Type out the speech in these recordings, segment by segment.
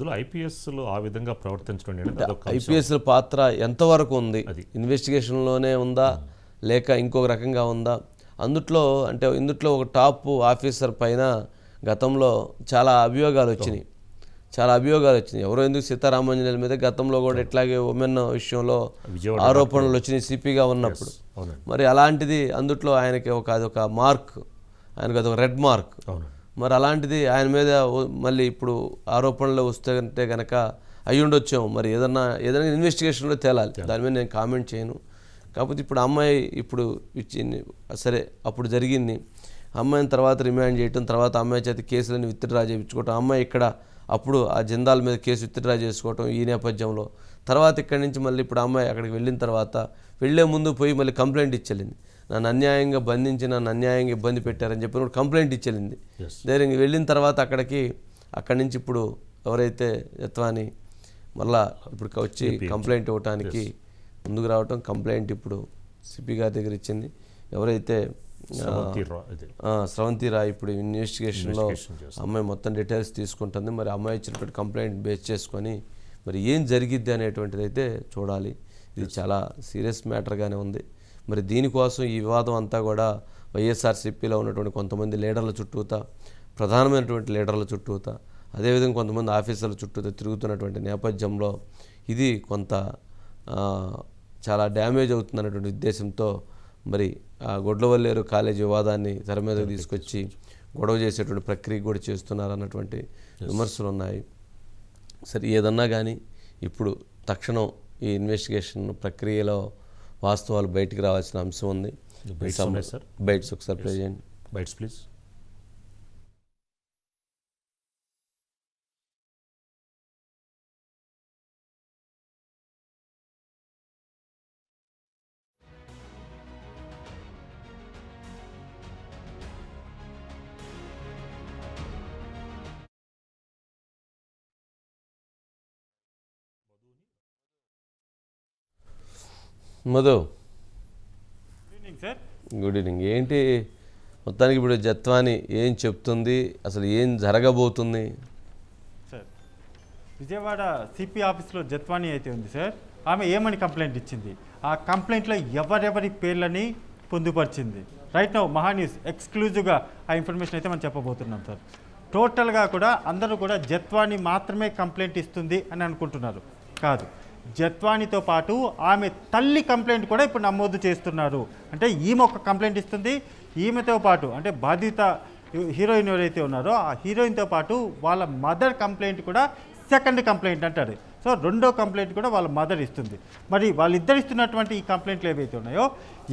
ఇందులో ఐపీఎస్లో ఆ విధంగా ప్రవర్తించడం అనేది అదొక అంశం. ఐపీఎస్ పాత్ర ఎంతవరకు ఉంది. ఇన్వెస్టిగేషన్లోనే ఉందా? లేక ఇంకొక రకంగా ఉందా? అందుట్లో అంటే ఇందుట్లో ఒక టాప్ ఆఫీసర్ పైన గతంలో చాలా అభియోగాలు వచ్చినాయి. చాలా అభియోగాలు వచ్చినాయి. ఎవరో ఎందుకు సీతారామాంజనేయుల మీద గతంలో కూడా ఇట్లాగే ఉమెన్ విషయంలో ఆరోపణలు వచ్చినాయి సిపిగా ఉన్నప్పుడు. మరి అలాంటిది అందుట్లో ఆయనకి ఒక అదొక మార్క్ ఆయనకి అదొక రెడ్ మార్క్. మరి అలాంటిది ఆయన మీద మళ్ళీ ఇప్పుడు ఆరోపణలు వస్తుంటే కనుక అయి ఉండొచ్చేమో మరి ఏదన్నా ఏదైనా ఇన్వెస్టిగేషన్లో తేలాలి. దాని మీద నేను కామెంట్ చేయను. కాకపోతే ఇప్పుడు అమ్మాయి ఇప్పుడు ఇచ్చింది సరే అప్పుడు జరిగింది. అమ్మాయిని తర్వాత రిమాండ్ చేయటం తర్వాత అమ్మాయి చేత కేసులను విత్డ్రా చేయించుకోవటం అమ్మాయి ఇక్కడ అప్పుడు ఆ జిందాల్ మీద కేసు విత్డ్రా చేసుకోవటం ఈ నేపథ్యంలో. తర్వాత ఇక్కడి నుంచి మళ్ళీ ఇప్పుడు అమ్మాయి అక్కడికి వెళ్ళిన తర్వాత వెళ్ళే ముందు పోయి మళ్ళీ కంప్లైంట్ ఇచ్చెళ్ళింది నన్ను అన్యాయంగా బంధించి నన్ను అన్యాయంగా ఇబ్బంది పెట్టారని చెప్పి కూడా కంప్లైంట్ ఇచ్చెళ్ళింది. ధైర్యంగా వెళ్ళిన తర్వాత అక్కడికి అక్కడి నుంచి ఇప్పుడు ఎవరైతే యత్వాని మళ్ళా ఇప్పుడు వచ్చి కంప్లైంట్ ఇవ్వటానికి ముందుకు రావటం కంప్లైంట్ ఇప్పుడు సిపి గారి దగ్గర ఇచ్చింది. ఎవరైతే స్రవంతి రాయ్ ఇప్పుడు ఇన్వెస్టిగేషన్లో. అమ్మాయి మొత్తం డీటెయిల్స్ తీసుకుంటుంది. మరి అమ్మాయి ఇచ్చినటువంటి కంప్లైంట్ బేస్ చేసుకొని మరి ఏం జరిగిద్ది అనేటువంటిది అయితే చూడాలి. ఇది చాలా సీరియస్ మ్యాటర్గానే ఉంది. మరి దీనికోసం ఈ వివాదం అంతా కూడా వైఎస్ఆర్సీపీలో ఉన్నటువంటి కొంతమంది లీడర్ల చుట్టూత ప్రధానమైనటువంటి లీడర్ల చుట్టూత అదేవిధంగా కొంతమంది ఆఫీసర్ల చుట్టూత తిరుగుతున్నటువంటి నేపథ్యంలో ఇది కొంత చాలా డ్యామేజ్ అవుతుందన్నటువంటి ఉద్దేశంతో మరి ఆ గొడ్లవల్లేరు కాలేజీ వివాదాన్ని తెర మీదకి తీసుకొచ్చి గొడవ చేసేటువంటి ప్రక్రియ కూడా చేస్తున్నారు అన్నటువంటి విమర్శలు ఉన్నాయి సరే ఏదన్నా కానీ ఇప్పుడు తక్షణం ఈ ఇన్వెస్టిగేషన్ ప్రక్రియలో వాస్తవాలు బయటికి రావాల్సిన అంశం ఉంది. బైట్స్ ఒకసారి ప్లే చేయండి bites please Madhu. Evening sir good evening ఏంటి? మొత్తానికి ఇప్పుడు జత్వాని ఏం చెప్తుంది? అసలు ఏం జరగబోతుంది? సార్ విజయవాడ సిపి ఆఫీస్లో జత్వాని అయితే ఉంది సార్ ఆమె ఏమని కంప్లైంట్ ఇచ్చింది? ఆ కంప్లైంట్లో ఎవరెవరి పేర్లని పొందుపరిచింది? రైట్ నౌ మహా న్యూస్ ఎక్స్క్లూజివ్గా ఆ ఇన్ఫర్మేషన్ అయితే మనం చెప్పబోతున్నాం సార్ టోటల్గా కూడా అందరూ కూడా జత్వాని మాత్రమే కంప్లైంట్ ఇస్తుంది అని అనుకుంటున్నారు. కాదు. జత్వానితో పాటు ఆమె తల్లి కంప్లైంట్ కూడా ఇప్పుడు నమోదు చేస్తున్నారు. అంటే ఈమె ఒక కంప్లైంట్ ఇస్తుంది. ఈమెతో పాటు అంటే బాధిత హీరోయిన్ ఎవరైతే ఉన్నారో ఆ హీరోయిన్తో పాటు వాళ్ళ మదర్ కంప్లైంట్ కూడా సెకండ్ కంప్లైంట్ అంటారు. సో రెండో కంప్లైంట్ కూడా వాళ్ళ మదర్ ఇస్తుంది. మరి వాళ్ళిద్దరు ఇస్తున్నటువంటి ఈ కంప్లైంట్లు ఏవైతే ఉన్నాయో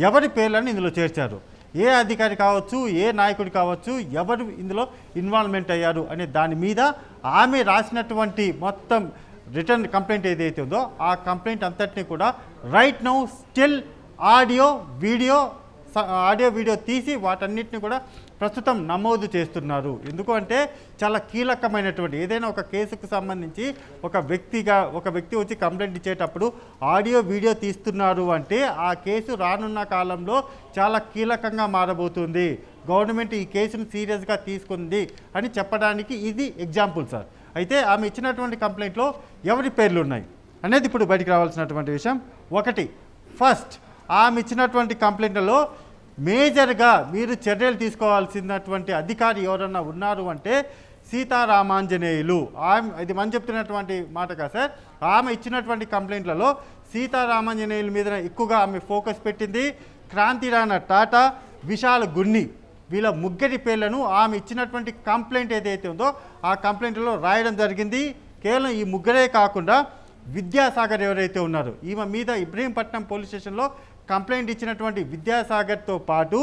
ఎవరి పేర్లను ఇందులో చేర్చారు? ఏ అధికారి కావచ్చు ఏ నాయకుడు కావచ్చు ఎవరు ఇందులో ఇన్వాల్వ్మెంట్ అయ్యారు అనే దాని మీద ఆమె రాసినటువంటి మొత్తం రిటర్న్ కంప్లైంట్ ఏదైతే ఉందో ఆ కంప్లైంట్ అంతటిని కూడా right now still audio video స- ఆడియో వీడియో తీసి వాటన్నిటిని కూడా ప్రస్తుతం నమోదు చేస్తున్నారు. ఎందుకంటే చాలా కీలకమైనటువంటి ఏదైనా ఒక కేసుకు సంబంధించి ఒక వ్యక్తిగా ఒక వ్యక్తి వచ్చి కంప్లైంట్ ఇచ్చేటప్పుడు ఆడియో వీడియో తీస్తున్నారు అంటే ఆ కేసు రానున్న కాలంలో చాలా కీలకంగా మారబోతుంది. గవర్నమెంట్ ఈ కేసును సీరియస్గా తీసుకుంది అని చెప్పడానికి ఇది ఎగ్జాంపుల్ సార్ అయితే ఆమె ఇచ్చినటువంటి కంప్లైంట్లో ఎవరి పేర్లు ఉన్నాయి అనేది ఇప్పుడు బయటికి రావాల్సినటువంటి విషయం. ఒకటి ఫస్ట్ ఆమె ఇచ్చినటువంటి కంప్లైంట్లలో మేజర్గా మీరు చర్యలు తీసుకోవాల్సినటువంటి అధికారి ఎవరన్నా ఉన్నారు అంటే సీతారామాంజనేయులు. ఆమె ఇది మనం చెప్తున్నటువంటి మాట కాదు సార్. ఆమె ఇచ్చినటువంటి కంప్లైంట్లలో సీతారామాంజనేయుల మీద ఎక్కువగా ఆమె ఫోకస్ పెట్టింది క్రాంతిరాణ టాటా విశాల్ గున్ని. వీళ్ళ ముగ్గురి పేర్లను ఆమె ఇచ్చినటువంటి కంప్లైంట్ ఏదైతే ఉందో ఆ కంప్లైంట్లో రాయడం జరిగింది. కేవలం ఈ ముగ్గురే కాకుండా విద్యాసాగర్ ఎవరైతే ఉన్నారో ఈమె మీద ఇబ్రహీంపట్నం పోలీస్ స్టేషన్లో కంప్లైంట్ ఇచ్చినటువంటి విద్యాసాగర్తో పాటు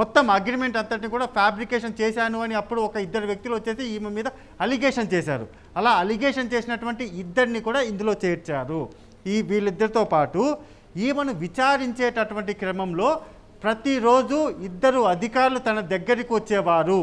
మొత్తం అగ్రిమెంట్ అంతటిని కూడా ఫ్యాబ్రికేషన్ చేశాను అని అప్పుడు ఒక ఇద్దరు వ్యక్తులు వచ్చేసి ఈమె మీద అలిగేషన్ చేశారు. అలా అలిగేషన్ చేసినటువంటి ఇద్దరిని కూడా ఇందులో చేర్చారు. ఈ వీళ్ళిద్దరితో పాటు ఈమెను విచారించేటటువంటి క్రమంలో ప్రతిరోజు ఇద్దరు అధికారులు తన దగ్గరికి వచ్చేవారు.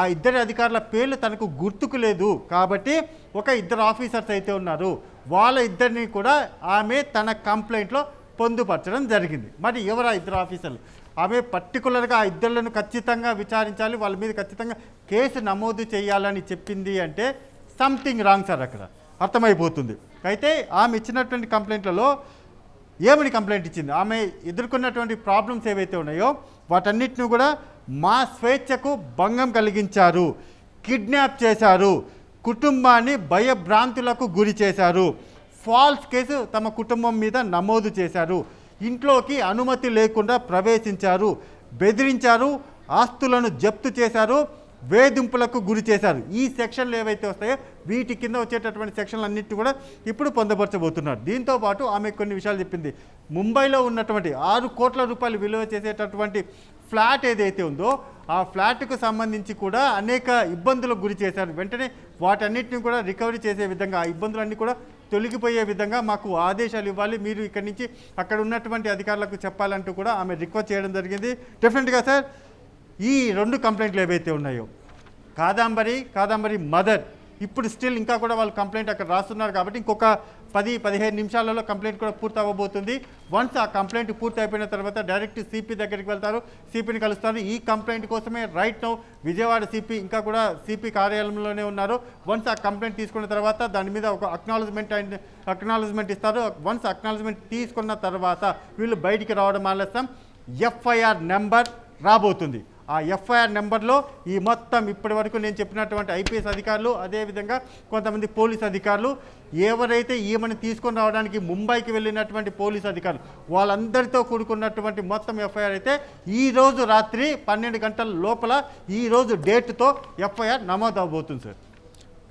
ఆ ఇద్దరు అధికారుల పేర్లు తనకు గుర్తుకు లేదు. కాబట్టి ఒక ఇద్దరు ఆఫీసర్స్ అయితే ఉన్నారు. వాళ్ళ ఇద్దరిని కూడా ఆమె తన కంప్లైంట్లో పొందుపరచడం జరిగింది. మరి ఎవరు ఆ ఇద్దరు ఆఫీసర్లు? ఆమె పర్టికులర్గా ఆ ఇద్దరులను ఖచ్చితంగా విచారించాలి వాళ్ళ మీద ఖచ్చితంగా కేసు నమోదు చేయాలని చెప్పింది అంటే సంథింగ్ రాంగ్ సార్ అక్కడ. అర్థమైపోతుంది. అయితే ఆమె ఇచ్చినటువంటి కంప్లైంట్లలో ఏమని కంప్లైంట్ ఇచ్చింది? ఆమె ఎదుర్కొన్నటువంటి ప్రాబ్లమ్స్ ఏవైతే ఉన్నాయో వాటన్నిటిని కూడా మా స్వేచ్ఛకు భంగం కలిగించారు. కిడ్నాప్ చేశారు. కుటుంబాన్ని భయభ్రాంతులకు గురి చేశారు. ఫాల్స్ కేసు తమ కుటుంబం మీద నమోదు చేశారు. ఇంట్లోకి అనుమతి లేకుండా ప్రవేశించారు. బెదిరించారు. ఆస్తులను జప్తు చేశారు. వేధింపులకు గురి చేశారు. ఈ సెక్షన్లు ఏవైతే వస్తాయో వీటి కింద వచ్చేటటువంటి సెక్షన్లు అన్నిటి కూడా ఇప్పుడు పొందపరచబోతున్నారు. దీంతో పాటు ఆమె కొన్ని విషయాలు చెప్పింది. ముంబైలో ఉన్నటువంటి ఆరు కోట్ల రూపాయలు విలువ చేసేటటువంటి ఫ్లాట్ ఏదైతే ఉందో ఆ ఫ్లాట్కు సంబంధించి కూడా అనేక ఇబ్బందులకు గురి చేశారు. వెంటనే వాటన్నిటిని కూడా రికవరీ చేసే విధంగా ఆ ఇబ్బందులన్నీ కూడా తొలగిపోయే విధంగా మాకు ఆదేశాలు ఇవ్వాలి. మీరు ఇక్కడి నుంచి అక్కడ ఉన్నటువంటి అధికారులకు చెప్పాలంటూ కూడా ఆమె రిక్వెస్ట్ చేయడం జరిగింది. డెఫినెట్గా సార్ ఈ రెండు కంప్లైంట్లు ఏవైతే ఉన్నాయో కాదంబరి కాదంబరి మదర్ ఇప్పుడు స్టిల్ ఇంకా కూడా వాళ్ళు కంప్లైంట్ అక్కడ రాస్తున్నారు కాబట్టి ఇంకొక పది పదిహేను నిమిషాలలో కంప్లైంట్ కూడా పూర్తి అవ్వబోతుంది. వన్స్ ఆ కంప్లైంట్ పూర్తి అయిపోయిన తర్వాత డైరెక్ట్ సిపి దగ్గరికి వెళ్తారు సిపిని కలుస్తారు. ఈ కంప్లైంట్ కోసమే రైట్ నౌ విజయవాడ సిపి ఇంకా కూడా సిపి కార్యాలయంలోనే ఉన్నారు. వన్స్ ఆ కంప్లైంట్ తీసుకున్న తర్వాత దాని మీద ఒక అక్నాలజ్మెంట్ అండ్ అక్నాలజ్మెంట్ ఇస్తారు. వన్స్ అక్నాలజ్మెంట్ తీసుకున్న తర్వాత వీళ్ళు బయటికి రావడం ఆలస్యం ఎఫ్ఐఆర్ నెంబర్ రాబోతుంది. ఆ ఎఫ్ఐఆర్ నెంబర్లో ఈ మొత్తం ఇప్పటి వరకు నేను చెప్పినటువంటి ఐపీఎస్ అధికారులు అదేవిధంగా కొంతమంది పోలీస్ అధికారులు ఎవరైతే ఈమెను తీసుకొని రావడానికి ముంబైకి వెళ్ళినటువంటి పోలీస్ అధికారులు వాళ్ళందరితో కూడుకున్నటువంటి మొత్తం ఎఫ్ఐఆర్ అయితే ఈ రోజు రాత్రి పన్నెండు గంటల లోపల ఈ రోజు డేట్తో ఎఫ్ఐఆర్ నమోదు అవబోతుంది సార్.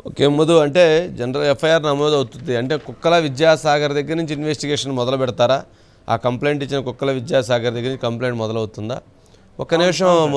ఓకే మధు అంటే జనరల్ ఎఫ్ఐఆర్ నమోదు అవుతుంది. అంటే కుక్కల విద్యాసాగర్ దగ్గర నుంచి ఇన్వెస్టిగేషన్ మొదలు పెడతారా? ఆ కంప్లైంట్ ఇచ్చిన కుక్కల విద్యాసాగర్ దగ్గర నుంచి కంప్లైంట్ మొదలవుతుందా? ఒక్క నిమిషం